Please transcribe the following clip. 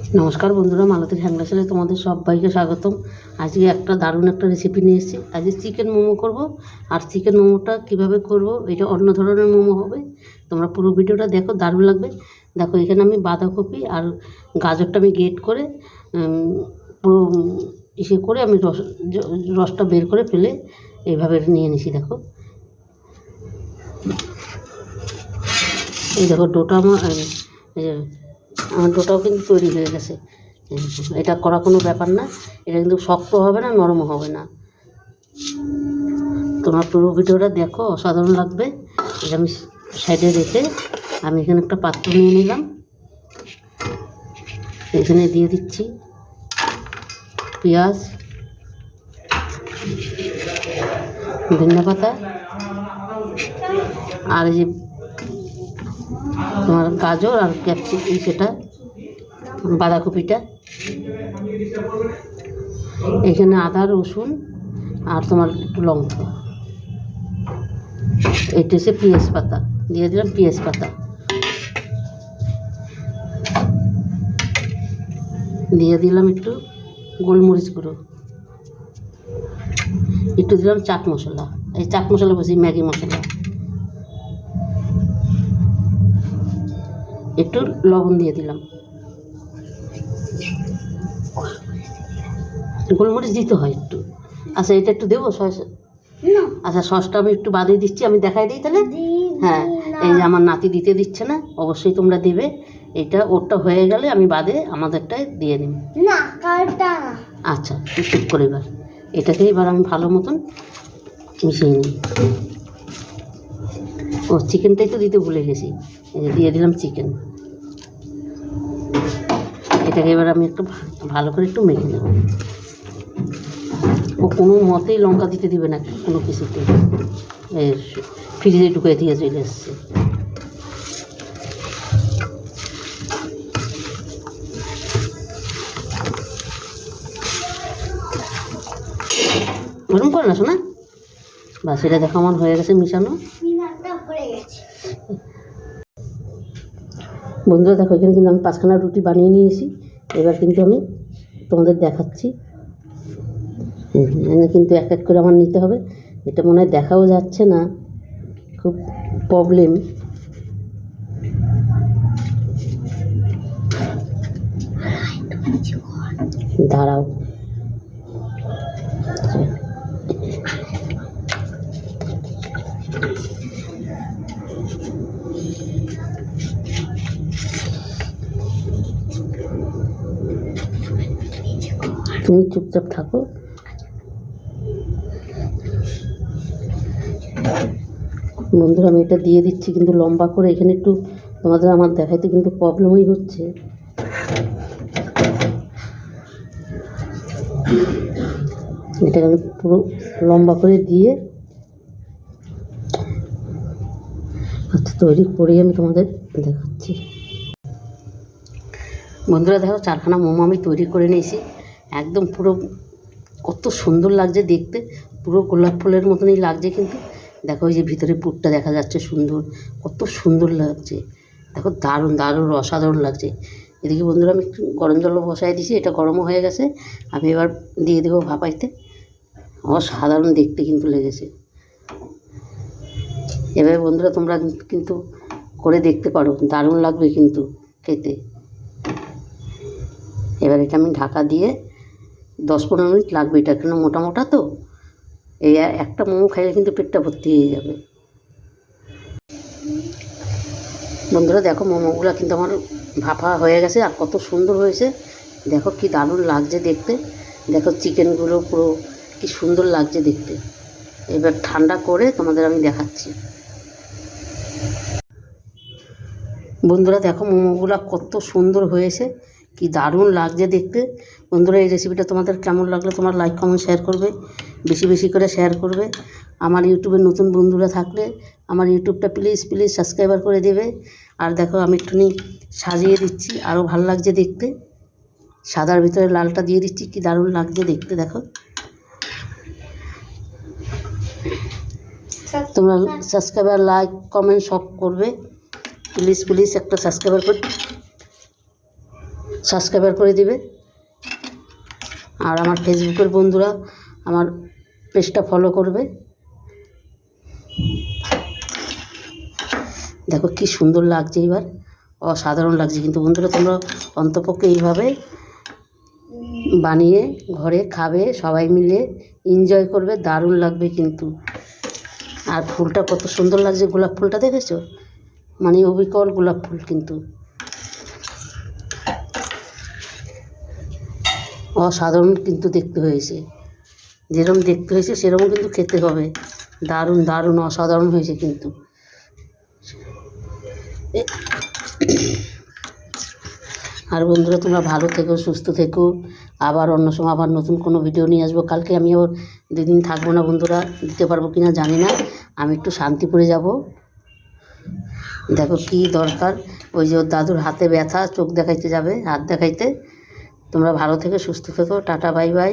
নমস্কার বন্ধুরা মালতীর হ্যাংলাসেলে তোমাদের সবাইকে স্বাগতম। আজকে একটা দারুণ একটা রেসিপি নিয়ে এসেছি। আজকে চিকেন মোমো করব। আর চিকেন মোমোটা কীভাবে করব, এটা অন্য ধরনের মোমো হবে। তোমরা পুরো ভিডিওটা দেখো, দারুণ লাগবে। দেখো, এখানে আমি বাঁধাকপি আর গাজরটা আমি গেট করে পুরো ইসে করে আমি রস, রসটা বের করে ফেলে এইভাবে নিয়ে নিছি, দেখো। এই দেখো, ডোটা আমার আমার ডোটাও কিন্তু তৈরি হয়ে গেছে। এটা করা কোনো ব্যাপার না। এটা কিন্তু শক্ত হবে না, নরম হবে না। তোমার পুরো ভিডিওটা দেখো, অসাধারণ লাগবে। এটা আমি সাইডে রেখে আমি এখানে একটা পাত্র নিয়ে নিলাম। এখানে দিয়ে দিচ্ছি পেঁয়াজ, ধনিয়া পাতা, আর এই যে তোমার গাজর আর ক্যাপসিকাম সেটা বাঁধাকপিটা। এখানে আদা, রসুন আর তোমার একটু লঙ্কা। এটা হচ্ছে পেঁয়াজ পাতা। দিয়ে দিলাম পেঁয়াজ পাতা। দিয়ে দিলাম একটু গোলমরিচ গুঁড়ো। একটু দিলাম চাট মশলা। এই চাট মশলা বলছি, ম্যাগি মশলা। একটু লবণ দিয়ে দিলাম। গোলমরিচ দিতে হয় একটু। আচ্ছা এটা একটু দেবো? সস আচ্ছা সসটা আমি একটু বাদে দিচ্ছি আমি দেখাই দিই তাহলে? হ্যাঁ এই যে আমার নাতি দিতে দিচ্ছে না অবশ্যই তোমরা দেবে। এটা ওরটা হয়ে গেলে আমি বাদে আমাদেরটাই দিয়ে নিব। আচ্ছা চুপ করে এবার। এটাকে এবার আমি ভালো মতন মিশিয়ে নিই। ও চিকেনটাই তো দিতে ভুলে গেছি। দিয়ে দিলাম চিকেন। এটাকে এবার আমি একটু ভালো করে একটু মেখে নেব। ও কোনো মতেই লঙ্কা দিতে দিবে না কোনো কিছুতে। ফ্রিজে ঢুকে দিয়ে চলে এসছে। ওরকম করে না শোনা বা সেটা দেখো আমার হয়ে গেছে মিশানো। বন্ধুরা, দেখো, এখানে কিন্তু আমি পাঁচখানা রুটি বানিয়ে নিয়েছি। এবার কিন্তু আমি তোমাদের দেখাচ্ছি। কিন্তু এক এক করে আমার নিতে হবে। এটা মনে হয় দেখাও যাচ্ছে না। খুব প্রবলেম দাঁড়াও। তুমি চুপচাপ থাকো। বন্ধুরা, আমি এটা দিয়ে দিচ্ছি কিন্তু লম্বা করে। এখানে একটু তোমাদের আমার দেখাইতে কিন্তু প্রবলেমই হচ্ছে। এটাকে আমি পুরো লম্বা করে দিয়ে আচ্ছা তৈরি করে আমি তোমাদের দেখাচ্ছি। বন্ধুরা, দেখো, চারখানা মোমো আমি তৈরি করে নিয়েছি। একদম পুরো কত সুন্দর লাগছে দেখতে। পুরো গোলাপ ফুলের মতনই লাগছে কিন্তু। দেখো ওই যে ভিতরে পুরটা দেখা যাচ্ছে সুন্দর, কত সুন্দর লাগছে। দেখো দারুণ দারুণ, অসাধারণ লাগছে। এদিকে বন্ধুরা আমি একটু গরম জল বসাই দিয়েছি এটা গরমও হয়ে গেছে। আমি এবার দিয়ে দেবো ভাপাইতে। অসাধারণ দেখতে কিন্তু লেগেছে। এভাবে বন্ধুরা তোমরা কিন্তু করে দেখতে পারো, দারুণ লাগবে কিন্তু খেতে। এবার এটা আমি ঢাকা দিয়ে দশ পনেরো মিনিট লাগবে এটা কেন মোটা মোটা তো। এই একটা মোমো খাইলে কিন্তু পেটটা ভর্তি হয়ে যাবে। বন্ধুরা দেখো মোমোগুলো কিন্তু আমার ভাপা হয়ে গেছে আর কত সুন্দর হয়েছে। দেখো কি দারুণ লাগছে দেখতে। দেখো চিকেনগুলো পুরো কি সুন্দর লাগছে দেখতে। এবার ঠান্ডা করে তোমাদের আমি দেখাচ্ছি। বন্ধুরা দেখো মোমোগুলো কত সুন্দর হয়েছে। কি দারুণ লাগছে দেখতে। বন্ধুরা, এই রেসিপিটা তোমাদের কেমন লাগল তোমার লাইক কমেন্ট শেয়ার করবে। বেশি বেশি করে শেয়ার করবে। আমার ইউটিউবের নতুন বন্ধুরা থাকলে আমার ইউটিউবটা প্লিজ প্লিজ সাবস্ক্রাইবার করে দেবে। আর দেখো, আমি একটুখানি সাজিয়ে দিচ্ছি। আরও ভালো লাগছে দেখতে। সাদার ভিতরে লালটা দিয়ে দিচ্ছি। কি দারুণ লাগছে দেখতে, দেখো। তোমরা সাবস্ক্রাইবার লাইক কমেন্ট সব করবে। প্লিজ প্লিজ একটা সাবস্ক্রাইবার করে সাবস্ক্রাইবার করে দিবে। আর আমার ফেসবুকের বন্ধুরা আমার পেজটা ফলো করবে। দেখো কি সুন্দর লাগছে এবার অসাধারণ লাগছে। কিন্তু বন্ধুরা, তোমরা অন্তপক্ষে এইভাবে বানিয়ে ঘরে খাবে, সবাই মিলে এনজয় করবে, দারুণ লাগবে কিন্তু। আর ফুলটা কত সুন্দর লাগছে। গোলাপ ফুলটা দেখেছ? মানে অবিকল গোলাপ ফুল কিন্তু। অসাধারণ কিন্তু দেখতে হয়েছে। যেরকম দেখতে হয়েছে সেরকম কিন্তু খেতে হবে। দারুণ দারুণ, অসাধারণ হয়েছে কিন্তু। আর বন্ধুরা, তোমরা ভালো থেকো, সুস্থ থেকো। আবার অন্য সময় আবার নতুন কোনো ভিডিও নিয়ে আসব। কালকে আমি আবার দুদিন থাকব না বন্ধুরা, দিতে পারব কি না জানি না। আমি একটু শান্তিপুরে যাব। দেখো কি দরকার। ওই যে ওর দাদুর হাতে ব্যথা, চোখ দেখাইতে যাবে, হাত দেখাইতে। তোমরা ভালো থেকে সুস্থ থেকো টাটা বাই বাই।